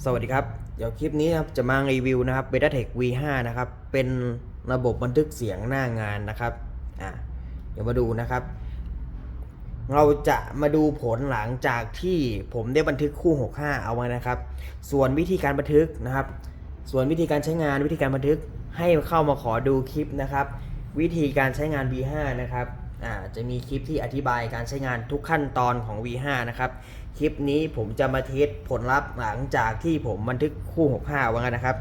สวัสดีครับ เดี๋ยวคลิปนี้นะครับจะมารีวิวนะครับ b e t a t e c h V5 นะครับ เป็นระบบบันทึกเสียงหน้างานนะครับอะเดี๋ยวมาดูนะครับ เราจะมาดูผลหลังจากที่ผมได้บันทึกคู่ 65 เอาไว้นะครับ ส่วนวิธีการบันทึกนะครับ ส่วนวิธีการใช้งานวิธีการบันทึกให้เข้ามาขอดูคลิปนะครับ วิธีการใช้งาน V5 นะครับ จะมีคลิปที่อธิบายการใช้งานทุกขั้นตอนของ V5 นะครับ คลิปนี้ผมจะมาเทสผลลัพธ์หลังจากที่ผมบันทึกคู่ 65ไว้นะครับ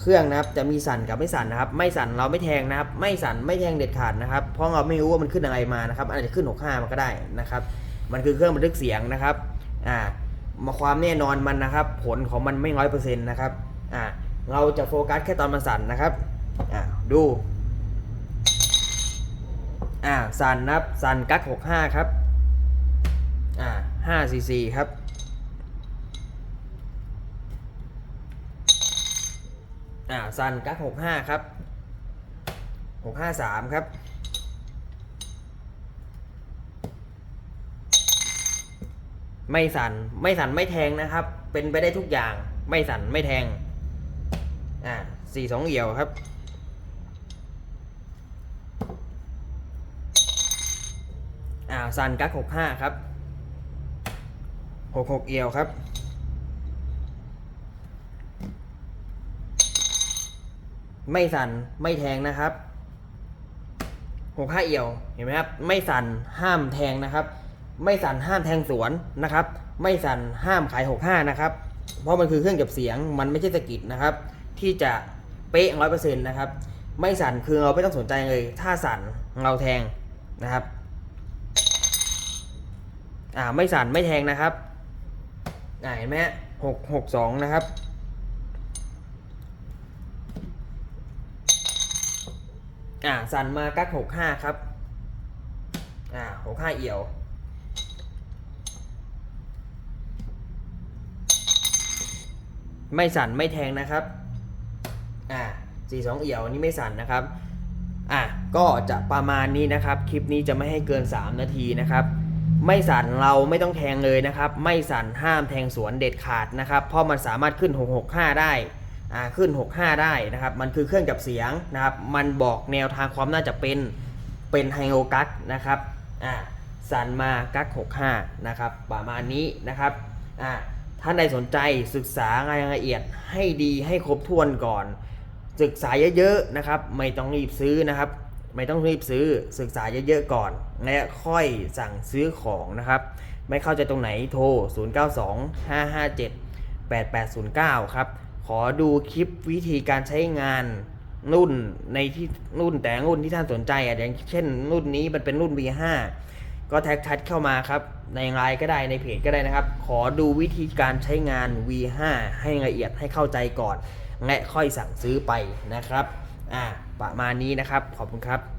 เครื่องนะครับจะมีสั่นกับไม่สั่นนะครับ ไม่สั่นเราไม่แทงนะครับ ไม่สั่นไม่แทงเด็ดขาดนะครับ เพราะเราไม่รู้ว่ามันขึ้นอะไรมานะครับอาจจะขึ้น 65มันก็ได้นะครับ มันคือเครื่องบันทึกเสียงนะครับ อ่า มาความแน่นอนมันนะครับ ผลของมันไม่ร้อยเปอร์เซ็นต์นะครับ อ่า เราจะโฟกัสแค่ตอนมันสั่นนะครับ อ่า ดู อ่าสั่นนะครับสันกัก65ครับ อ่า5 cc ครับ อ่าซันกัก65ครับ653ครับไม่สั่นไม่สั่นไม่แทงนะครับ เป็นไปได้ทุกอย่างไม่สั่นไม่แทง อ่า4 2เอี่ยวครับ อ่าซันกัก65ครับ66เอียวครับไม่สั่นไม่แทงนะครับ65เอียวเห็นไหมครับ ไม่สั่นห้ามแทงนะครับ ไม่สั่นห้ามแทงสวนนะครับ ไม่สั่นห้ามขาย65นะครับ เพราะมันคือเครื่องเก็บเสียงมันไม่ใช่สกิดนะครับ ที่จะเป๊ะร้อยเปอร์เซ็นต์นะครับ ไม่สั่นคือเราไม่ต้องสนใจเลย ถ้าสั่นเราแทงนะครับ อ่าไม่สั่นไม่แทงนะครับอ่าเห็นไหมหกหกสองนะครับอ่าสั่นมากักหกห้าครับอ่าหกห้าเอี่ยวไม่สั่นไม่แทงนะครับ อ่าสี่สองเอี่ยวนนี้ไม่สั่นนะครับ อะก็จะประมาณนี้นะครับ คลิปนี้จะไม่ให้เกิน 3 นาทีนะครับ ไม่สั่นเราไม่ต้องแทงเลยนะครับ ไม่สั่นห้ามแทงสวนเด็ดขาดนะครับ เพราะมันสามารถขึ้น 665 ได้อ่าขึ้น 65 ได้นะครับ มันคือเครื่องจับเสียงนะครับ มันบอกแนวทางความน่าจะเป็นเป็นไฮโอกัสนะครับอ่าสั่นมากัก65 นะครับ ประมาณนี้นะครับอ่าท่านใดสนใจศึกษารายละเอียดให้ดีให้ครบถ้วนก่อน ศึกษาเยอะๆนะครับ ไม่ต้องรีบซื้อนะครับ ไม่ต้องรีบซื้อศึกษาเยอะๆก่อน และค่อยสั่งซื้อของนะครับ ไม่เข้าใจตรงไหนโทร 0925578809 ครับ ขอดูคลิปวิธีการใช้งานรุ่นในที่รุ่นแต่รุ่นที่ท่านสนใจอะอย่างเช่นรุ่นนี้มันเป็นรุ่น V5 ก็แท็กทัดเข้ามาครับ ในไลน์ก็ได้ในเพจก็ได้นะครับ ขอดูวิธีการใช้งาน V5 ให้ละเอียดให้เข้าใจก่อน และค่อยสั่งซื้อไปนะครับ อ่า ประมาณนี้นะครับ ขอบคุณครับ